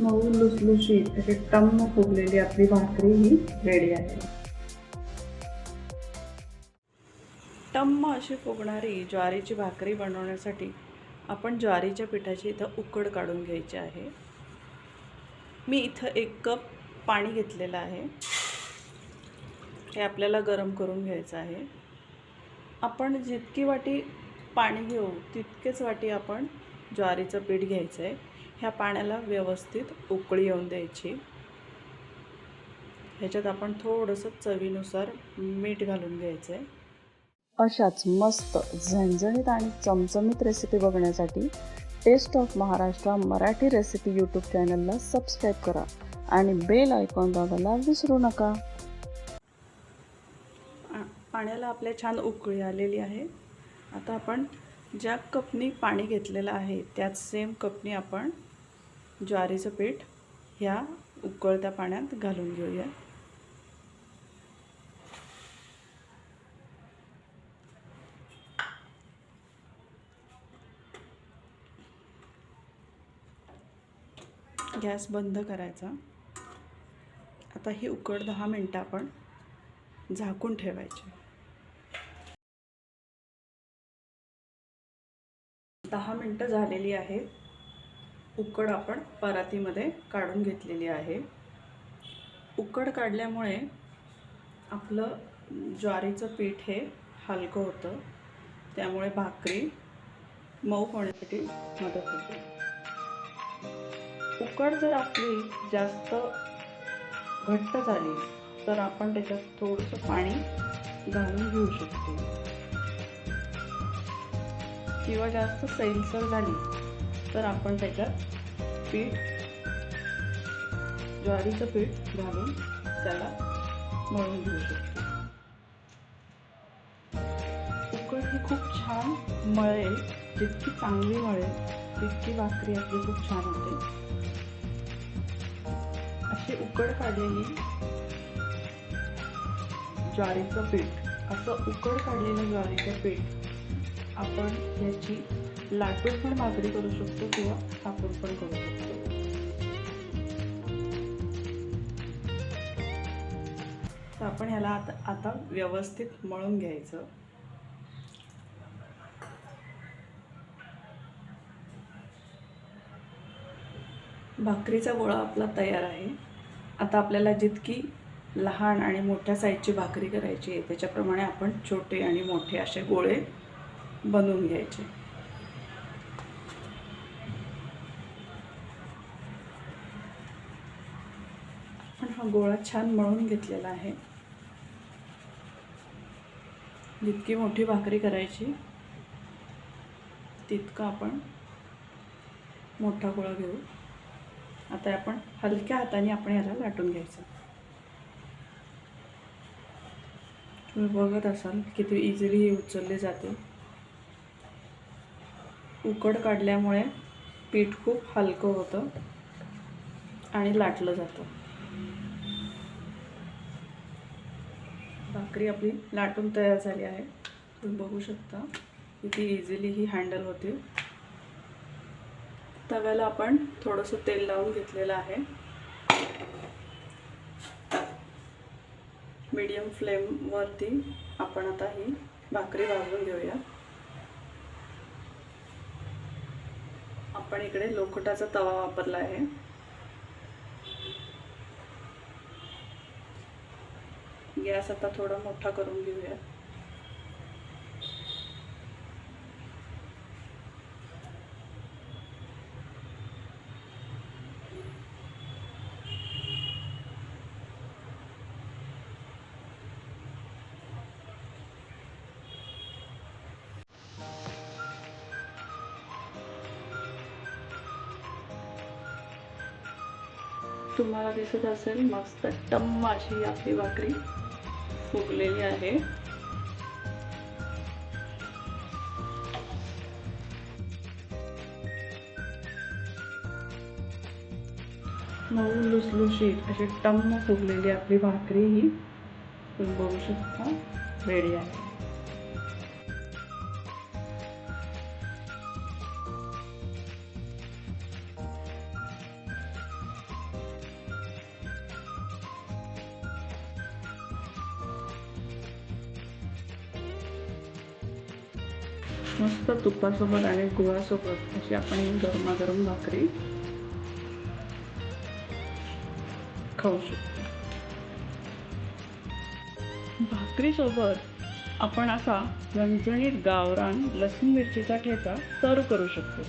मऊ लुसलुशीत अशी टम्म फुगलेली आपली भाकरी ही रेडी आहे. टम्म अशी फुगणारी ज्वारीची भाकरी बनवण्यासाठी आपण ज्वारीच्या पिठाची इथं उकड काढून घ्यायची आहे. मी इथं एक कप पाणी घेतलेलं आहे. हे आपल्याला गरम करून घ्यायचं आहे. आपण जितकी वाटी पाणी घेऊ तितकेच वाटी आपण ज्वारीचं पीठ घ्यायचं आहे ह्या पाण्याला व्यवस्थित उकळी येऊन द्यायची. ह्याच्यात आपण थोडंसं चवीनुसार मीठ घालून घ्यायचं आहे अशाच मस्त झणझणीत आणि चमचमीत रेसिपी बघण्यासाठी taste of Maharashtra Marathi recipe YouTube चॅनलला सबस्क्राईब करा आणि बेल आयकॉन दाबायला विसरू नका. पाण्याला आपल्या छान उकळी आलेली आहे. आता आपण ज्या कपनी पाणी घेतलेलं आहे त्याच सेम कपनी आपण ज्वारीचं पीठ ह्या उकळत्या पाण्यात घालून घेऊया. गॅस बंद करायचा. आता ही उकड दहा मिनटं आपण झाकून ठेवायची. दहा मिनटं झालेली आहेत. उकड आपण परातीमध्ये काढून घेतलेली आहे. उकड काढल्यामुळे आपलं ज्वारीचं पीठ हे हलकं होतं. त्यामुळे भाकरी मऊ होण्यासाठी मदत होते. उकड जर आपली जास्त घट्ट झाली तर आपण त्याच्यात थोडंसं पाणी घालून घेऊ शकतो. किंवा जास्त सैलसर झाली तर आपण त्याच्यात पीठ ज्वारीचं पीठ घालून त्याला मळून घेऊ शकतो. उकड ही खूप छान मळेल जितकी चांगली मळेल तितकी भाकरी आपली खूप छान होते. अशी उकड काढलेली ज्वारीचं पीठ असं उकड काढलेलं ज्वारीचं पीठ आपण याची लाटून पण भाकरी करू शकतो किंवा थापून पण करू शकतो. तर आपण ह्याला आता आता व्यवस्थित मळून घ्यायचं. भाकरीचा गोळा आपला तयार आहे. आता आपल्याला जितकी लहान आणि मोठ्या साईजची भाकरी करायची आहे त्याच्याप्रमाणे आपण छोटे आणि मोठे असे गोळे बनवून घ्यायचे. हा गोळा छान मळून घेतलेला आहे. जितकी मोठी भाकरी करायची तितकं आपण मोठा गोळा घेऊ. आता आपण हलक्या हाताने आपण याला लाटून घ्यायचं. तुम्ही बघत असाल किती इझिली हे उचलले जाते. उकड काढल्यामुळे पीठ खूप हलकं होतं आणि लाटलं जातं. भाकरी आपली लाटून तयार झाली आहे. तुम्ही बघू शकता किती इझिली ही हँडल होते. तव्याला आपण थोडंसं तेल लावून घेतलेलं आहे. मीडियम फ्लेमवरती आपण आता ही भाकरी भाजून घेऊया. आपण इकडे लोखटाचा तवा वापरला आहे. गॅस आता थोडा मोठा करून घेऊया. तुम्हाला दिसत असेल मस्त टम्म अशी आपली भाकरी. फुगलेली आहे. मऊ लुसलुशीत अशी टम्म फुगलेली आपली भाकरी ही. तुम्ही बघू शकता. रेडी आहे. मस्त तुपासोबत आणि गुळासोबत अशी आपण गरमागरम भाकरी खाऊ शकतो. भाकरीसोबत आपण असा झणझणीत गावरान लसूण मिरचीचा ठेचा सर्व करू शकतो.